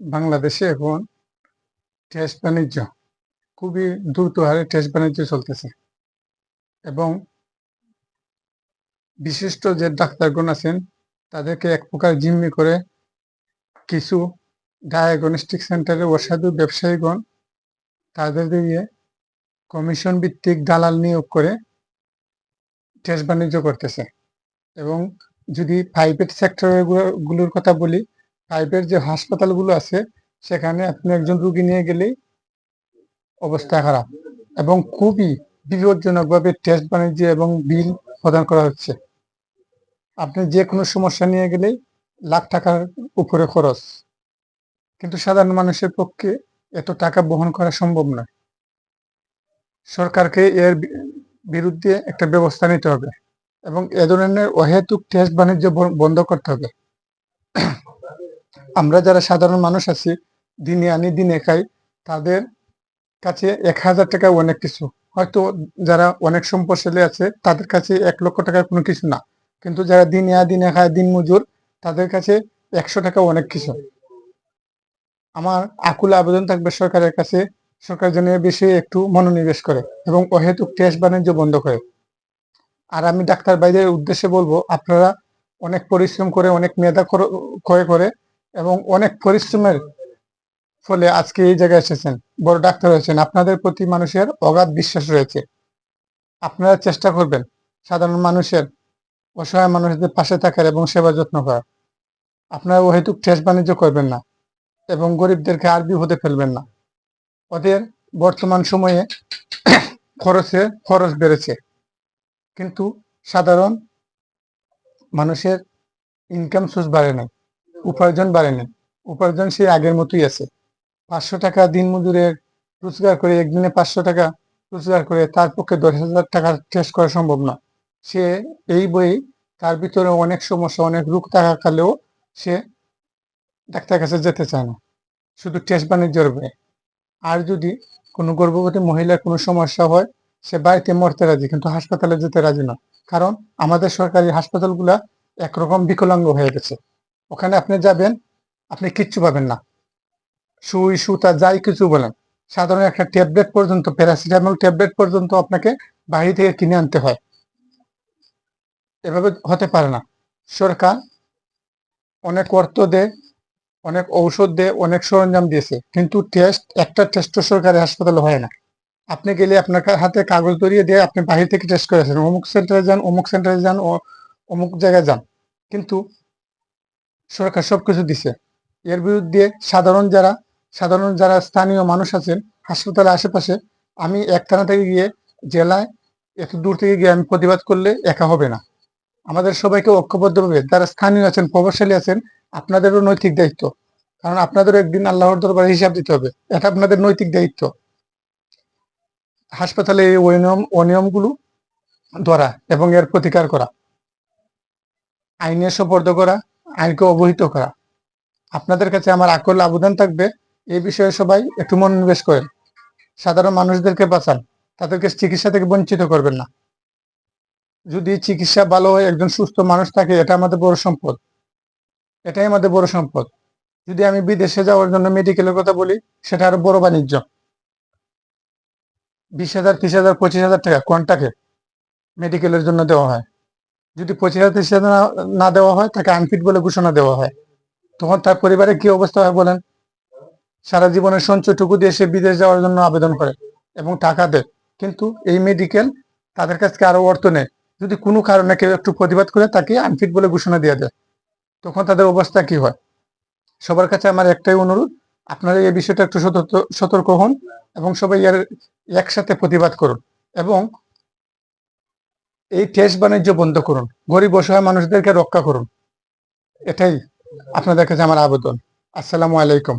বাংলাদেশে এখন টেস্ট বাণিজ্য খুবই দ্রুত হারে টেস্ট বাণিজ্য চলতেছে। এবং বিশিষ্ট যে ডাক্তারগণ আছেন, তাদেরকে এক প্রকার জিম্মি করে কিছু ডায়াগনস্টিক সেন্টারের অসাধু ব্যবসায়ীগণ তাদের দিয়ে কমিশন ভিত্তিক দালাল নিয়োগ করে টেস্ট বাণিজ্য করতেছে। এবং যদি প্রাইভেট সেক্টরেরগুলোর কথা বলি প্রাইভেট যে হাসপাতালগুলো আছে, সেখানে আপনি একজন রুগী নিয়ে গেলেই অবস্থা খারাপ এবং খুবই বিপজ্জনকভাবে টেস্ট বাণিজ্য এবং বিল প্রদান করা হচ্ছে। আপনি যে কোনো সমস্যা নিয়ে গেলেই লাখ টাকার উপরে খরচ। কিন্তু সাধারণ মানুষের পক্ষে এত টাকা বহন করা সম্ভব নয়। সরকারকে এর বিরুদ্ধে একটা ব্যবস্থা নিতে হবে এবং এ ধরনের অহেতুক টেস্ট বাণিজ্য বন্ধ করতে হবে। আমরা যারা সাধারণ মানুষ আছি, দিনে আনি, দিনে খাই, তাদের কাছে এক হাজার টাকা অনেক কিছু। হয়তো যারা অনেক সম্পদশালী আছে, তাদের কাছে এক লক্ষ টাকা কোনো কিছু না। কিন্তু যারা দিনে আ দিনে খায়, দিন মজুর, তাদের কাছে একশো টাকা অনেক কিছু। আমার আকুল আবেদন থাকবে সরকারের কাছে, সরকার যেন বিষয়ে একটু মনোনিবেশ করে এবং অহেতুক টেস্ট বাণিজ্য বন্ধ করে। আর আমি ডাক্তার ভাইদের উদ্দেশ্যে বলব, আপনারা অনেক পরিশ্রম করে, অনেক মেধা ক্ষয় করে এবং অনেক পরিশ্রমের ফলে আজকে এই জায়গায় এসেছেন, বড় ডাক্তার হয়েছেন। আপনাদের প্রতি মানুষের অগাধ বিশ্বাস রয়েছে। আপনারা চেষ্টা করবেন সাধারণ মানুষের, অসহায় মানুষদের পাশে থাকার এবং সেবা যত্ন করার। আপনারা অহেতুক ঠেস বাণিজ্য করবেন না এবং গরিবদেরকে আর বিপদে ফেলবেন না। ওদের বর্তমান সময়ে খরচে খরচ বেড়েছে। কিন্তু সাধারণ মানুষের ইনকাম সোর্স বাড়ে নাই। উপার্জন বাড়ে নাই উপার্জন সেই আগের মতোই আছে। পাঁচশো টাকা দিন মজুরের রোজগার করে একদিনে পাঁচশো টাকা রোজগার করে তার পক্ষে দশ হাজার টাকা টেস্ট করা সম্ভব না। সে এই বই তার ভিতরে অনেক সমস্যা, অনেক রোগ থাকাকালেও সে ডাক্তার কাছে যেতে চায় না। শুধু টেস্ট বাণিজ্যের বই। আর যদি কোনো গর্ভবতী মহিলার কোনো সমস্যা হয়, সে বাড়িতে মরতে রাজি, কিন্তু হাসপাতালে যেতে রাজি না। কারণ আমাদের সরকারি হাসপাতালগুলা একরকম বিকলাঙ্গ হয়ে গেছে। ওখানে আপনি যাবেন, আপনি কিচ্ছু পাবেন না। সুই, সুতা, যাই কিছু বলেন। সাধারণ একটা ট্যাবলেট পর্যন্ত, প্যারাসিটামল ট্যাবলেট পর্যন্ত আপনাকে বাইরে থেকে কিনে আনতে হয়। এভাবে হতে পারে না। সরকার অনেক অর্থ দেয়, অনেক ঔষধ দেয়, অনেক সরঞ্জাম দিয়েছে। কিন্তু টেস্ট একটা টেস্ট সরকারি হাসপাতালে হয় না। আপনি গেলে আপনার হাতে কাগজ ধরিয়ে দিয়ে আপনি বাহির থেকে টেস্ট করেছেন অমুক সেন্টারে যান, অমুক সেন্টারে যান, অমুক জায়গায় যান। কিন্তু সরকার সবকিছু দিছে। এর বিরুদ্ধে সাধারণ যারা সাধারণ যারা স্থানীয় মানুষ আছেন, হাসপাতালের আশেপাশে, আমি একখানা থেকে গিয়ে জেলায় এত দূর থেকে গিয়ে আমি প্রতিবাদ করলে একা হবে না। আমাদের সবাইকে ঐক্যবদ্ধভাবে যারা স্থানীয় আছেন, প্রভাবশালী আছেন, আপনাদেরও নৈতিক দায়িত্ব। কারণ আপনাদেরও একদিন আল্লাহর দরবারে হিসাব দিতে হবে। এটা আপনাদের নৈতিক দায়িত্ব। হাসপাতালে এই অনিয়ম, অনিয়মগুলো ধরা এবং এর প্রতিকার করা। আইনের সোপর্দ করা আইনকে অবহিত করা। আপনাদের কাছে আমার আকল আবেদন থাকবে, এই বিষয়ে সবাই একটু মনোনিবেশ করেন। সাধারণ মানুষদেরকে বাঁচান, তাদেরকে চিকিৎসা থেকে বঞ্চিত করবেন না। যদি চিকিৎসা ভালো হয়, একজন সুস্থ মানুষ থাকে, এটা আমাদের বড় সম্পদ। এটাই আমাদের বড় সম্পদ। যদি আমি বিদেশে যাওয়ার জন্য মেডিকেলের কথা বলি, সেটা আরও বড় বাণিজ্য। বিশ হাজার, ত্রিশ হাজার, পঁচিশ হাজার টাকা কোনটাকে মেডিকেলের জন্য দেওয়া হয়? যদি হাজার না- দেওয়া হয়, তাকে আনফিট বলে ঘোষণা দেওয়া হয়। তখন তার পরিবারের কি অবস্থা হয় বলেন? সারা জীবনের সঞ্চয়টুকু দিয়ে সে বিদেশ যাওয়ার জন্য আবেদন করে এবং টাকা দেয়। কিন্তু এই মেডিকেল তাদের কাছ থেকে আরও অর্থ নেয়। যদি কোনো কারণে কেউ একটু প্রতিবাদ করে, তাকে আনফিট বলে ঘোষণা দিয়ে দেয়। তখন তাদের অবস্থা কি হয়? সবার কাছে আমার একটাই অনুরোধ, আপনারা এই বিষয়টা একটু সতর্ক হন এবং সবাই এর একসাথে প্রতিবাদ করুন। এবং এই টেস্ট বাণিজ্য বন্ধ করুন। গরিব অসহায় মানুষদেরকে রক্ষা করুন। এটাই আপনাদের কাছে আমার আবেদন। আসসালামু আলাইকুম।